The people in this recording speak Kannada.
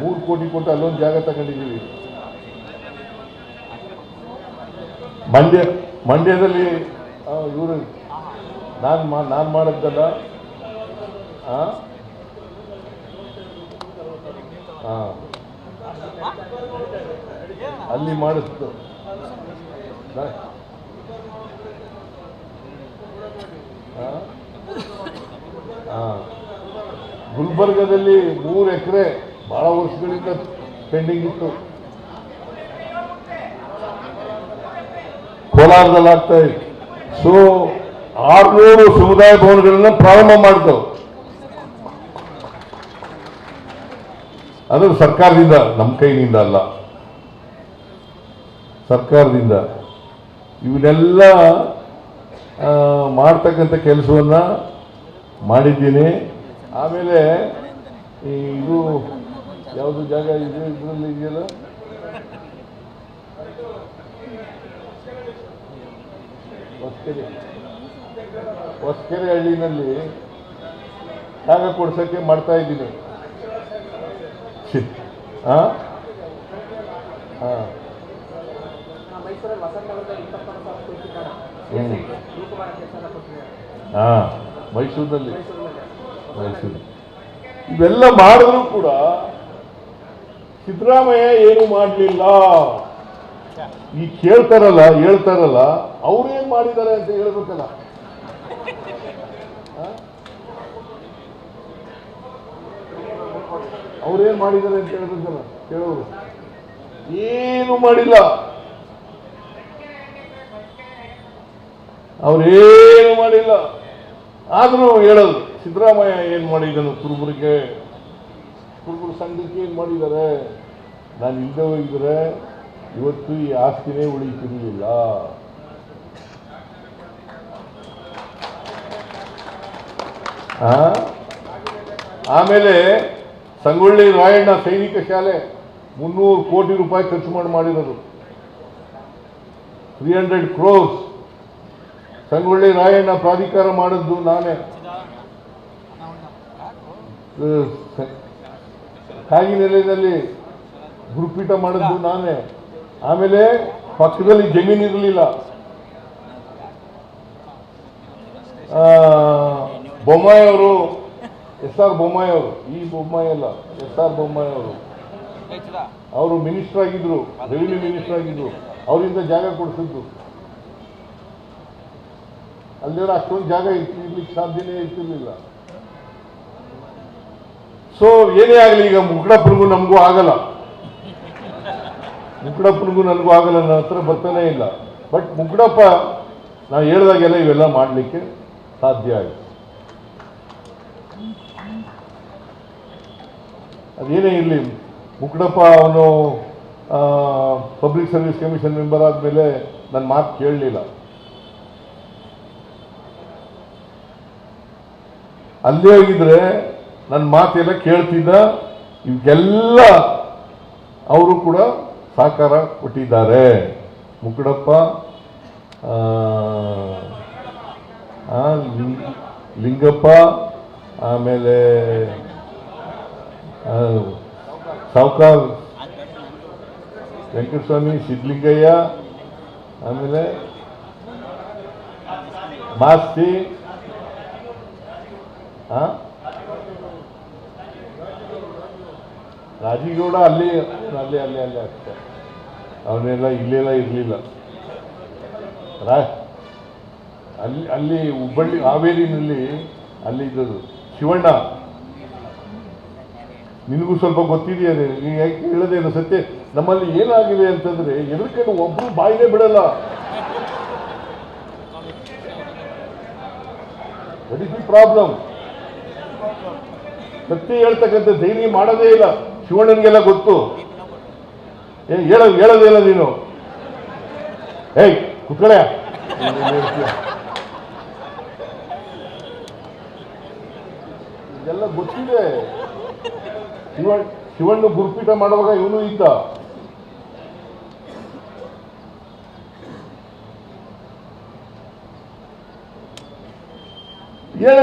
ಮೂರು ಕೋಟಿ ಕೊಟ್ಟು ಅಲ್ಲೊಂದು ಜಾಗ ತಗೊಂಡಿದ್ದೀವಿ. ಮಂಡ್ಯ, ಮಂಡ್ಯದಲ್ಲಿ ಇವರು, ನಾನು ನಾನು ಮಾಡಿದ್ದಲ್ಲ ಹಾಂ ಹಾಂ ಅಲ್ಲಿ ಮಾಡಿಸ್ತು. ಹಾಂ. ಗುಲ್ಬರ್ಗದಲ್ಲಿ ಮೂರು ಎಕರೆ ಬಹಳ ವರ್ಷಗಳಿಂದ ಪೆಂಡಿಂಗ್ ಇತ್ತು. ಕೋಲಾರದಲ್ಲಿ ಆಗ್ತಾ ಇದೆ. ಸೊ, ಆರ್ನೂರು ಸಮುದಾಯ ಭವನಗಳನ್ನ ಪ್ರಾರಂಭ ಮಾಡಿದವು ಅದು ಸರ್ಕಾರದಿಂದ, ನಮ್ಮ ಕೈನಿಂದ ಅಲ್ಲ. ಸರ್ಕಾರದಿಂದ. ಇವನ್ನೆಲ್ಲ ಮಾಡ್ತಕ್ಕಂಥ ಕೆಲಸವನ್ನ ಮಾಡಿದ್ದೀನಿ. ಆಮೇಲೆ ಇದು ಯಾವುದು ಜಾಗ ಇದೆ ಇದರಲ್ಲಿ ಇದೆಯಲ್ಲ? ಹೊಸಕೆರೆ. ಹೊಸಕೆರೆ ಹಳ್ಳಿನಲ್ಲಿ ಜಾಗ ಕೊಡ್ಸೋಕ್ಕೆ ಮಾಡ್ತಾ ಇದ್ದೀನಿ. ಹಾಂ? ಹಾಂ. ಮೈಸೂರಿನಲ್ಲಿ ಮೈಸೂರು ಇವೆಲ್ಲ ಮಾಡಿದ್ರು ಕೂಡ ಸಿದ್ದರಾಮಯ್ಯ ಏನು ಮಾಡಲಿಲ್ಲ? ಈ ಕೇಳ್ತಾರಲ್ಲ, ಹೇಳ್ತಾರಲ್ಲ ಅವ್ರೇನ್ ಮಾಡಿದ್ದಾರೆ ಅಂತ ಹೇಳ್ಬೇಕಲ್ಲ? ಅವ್ರೇನ್ ಮಾಡಿದ್ದಾರೆ ಅಂತ ಹೇಳ್ಬೇಕಲ್ಲ, ಕೇಳೋರು. ಏನು ಮಾಡಿಲ್ಲ. ಅವ್ರೇನು ಮಾಡಿಲ್ಲ. ಆದ್ರೂ ಹೇಳೋದು, ಸಿದ್ದರಾಮಯ್ಯ ಏನು ಮಾಡಿದನು ಕುರುಬರಿಗೆ ಕುರುಬರ ಸಂಘಕ್ಕೆ ಏನು ಮಾಡಿದ್ದಾರೆ? ನಾನು ಇಲ್ಲದೆ ಹೋಗಿದ್ರೆ ಇವತ್ತು ಈ ಆಸ್ತಿನೇ ಉಳಿತಿರಲಿಲ್ಲ? ಆಮೇಲೆ ಸಂಗೊಳ್ಳಿ ರಾಯಣ್ಣ ಸೈನಿಕ ಶಾಲೆ ಮುನ್ನೂರು ಕೋಟಿ ರೂಪಾಯಿ ಖರ್ಚು ಮಾಡಿ ಮಾಡಿರೋದು. ತ್ರೀ ಹಂಡ್ರೆಡ್ ಕ್ರೋಸ್ ಸಂಗೊಳ್ಳಿ ರಾಯಣ್ಣ ಪ್ರಾಧಿಕಾರ ಮಾಡಿದ್ದು ನಾನೇ. ಕಾಗಿನೆಲೆಯಲ್ಲಿ ಗುರುಪೀಠ ಮಾಡಿದ್ದು ನಾನೇ. ಆಮೇಲೆ ಪಕ್ಕದಲ್ಲಿ ಜಮೀನು ಇರಲಿಲ್ಲ. ಬೊಮ್ಮಾಯಿ ಅವರು, ಎಸ್ ಆರ್ ಬೊಮ್ಮಾಯಿ ಅವರು, ಈ ಬೊಮ್ಮಾಯಿ ಅಲ್ಲ, ಎಸ್ ಆರ್ ಬೊಮ್ಮಾಯಿ ಅವರು. ಅವರು ಮಿನಿಸ್ಟರ್ ಆಗಿದ್ರು, ರೆವಿನ್ಯೂ ಮಿನಿಸ್ಟರ್ ಆಗಿದ್ರು. ಅವರಿಂದ ಜಾಗ ಕೊಡಿಸಿದ್ದು. ಅಲ್ಲಿರೋ ಅಷ್ಟೊಂದು ಜಾಗ ಇರ್ಲಿಕ್ಕೆ ಸಾಧ್ಯನೇ ಇರ್ತಿರ್ಲಿಲ್ಲ. ಸೊ ಏನೇ ಆಗಲಿ, ಈಗ ಮುಗ್ಡಪ್ಪನಿಗೂ ನಮಗೂ ಆಗಲ್ಲ. ಮುಗ್ಡಪ್ಪನಿಗೂ ನನಗೂ ಆಗಲ್ಲ, ನನ್ನ ಹತ್ರ ಬರ್ತಾನೇ ಇಲ್ಲ. ಬಟ್ ಮುಗ್ಡಪ್ಪ ನಾವು ಹೇಳಿದಾಗೆಲ್ಲ ಇವೆಲ್ಲ ಮಾಡಲಿಕ್ಕೆ ಸಾಧ್ಯ ಆಯಿತು. ಅದೇನೇ ಇರಲಿ, ಮುಗ್ಡಪ್ಪ ಅವನು ಪಬ್ಲಿಕ್ ಸರ್ವಿಸ್ ಕಮಿಷನ್ ಮೆಂಬರ್ ಆದಮೇಲೆ ನನ್ನ ಮಾತು ಕೇಳಲಿಲ್ಲ. ಅಲ್ಲೇ ಹೋಗಿದ್ರೆ ನನ್ನ ಮಾತೆಲ್ಲ ಕೇಳ್ತಿದ್ದ ಇವಕ್ಕೆಲ್ಲ ಅವರು ಕೂಡ ಸಹಕಾರ ಕೊಟ್ಟಿದ್ದಾರೆ ಮುಕುಡಪ್ಪ ಲಿಂಗಪ್ಪ, ಆಮೇಲೆ ಸಾವುಕಾರ್, ವೆಂಕಟಸ್ವಾಮಿ, ಸಿದ್ಲಿಂಗಯ್ಯ, ಆಮೇಲೆ ಮಾಸ್ತಿ, ಆ? ರಾಜೀಗೌಡ ಅಲ್ಲಿ ಅಲ್ಲಿ ಅಲ್ಲಿ ಅಲ್ಲಿ ಅಷ್ಟೇ. ಅವನ್ನೆಲ್ಲ ಇಲ್ಲೆಲ್ಲ ಇರಲಿಲ್ಲ. ರಾ, ಅಲ್ಲಿ ಅಲ್ಲಿ ಹುಬ್ಬಳ್ಳಿ ಹಾವೇರಿನಲ್ಲಿ ಅಲ್ಲಿ ಇದ್ದದ್ದು. ಶಿವಣ್ಣ. ನಿನಗೂ ಸ್ವಲ್ಪ ಗೊತ್ತಿದೆಯಾ ಯಾಕೆ ಹೇಳೋದೇನು ಸತ್ಯ, ನಮ್ಮಲ್ಲಿ ಏನಾಗಿದೆ ಅಂತಂದ್ರೆ ಎದುರ್ಕೊಂಡು ಒಬ್ರು ಬಾಯಿಗೆ ಬಿಡಲ್ಲ. ಪ್ರಾಬ್ಲಮ್ ಸತ್ಯ ಹೇಳ್ತಕ್ಕಂಥ ಧೈರ್ಯ ಮಾಡೋದೇ ಇಲ್ಲ. ಶಿವಣ್ಣನಿಗೆಲ್ಲ ಗೊತ್ತು. ಏ ಹೇಳ ಹೇಳೋದಿಲ್ಲ ನೀನು. ಏಯ್ ಕುತ್ಕಳೆ ಇದೆಲ್ಲ ಗೊತ್ತಿದೆ. ಶಿವ, ಶಿವಣ್ಣ ಗುರುಪೀಠ ಮಾಡುವಾಗ ಇವನು ಇದ್ದ ಏನು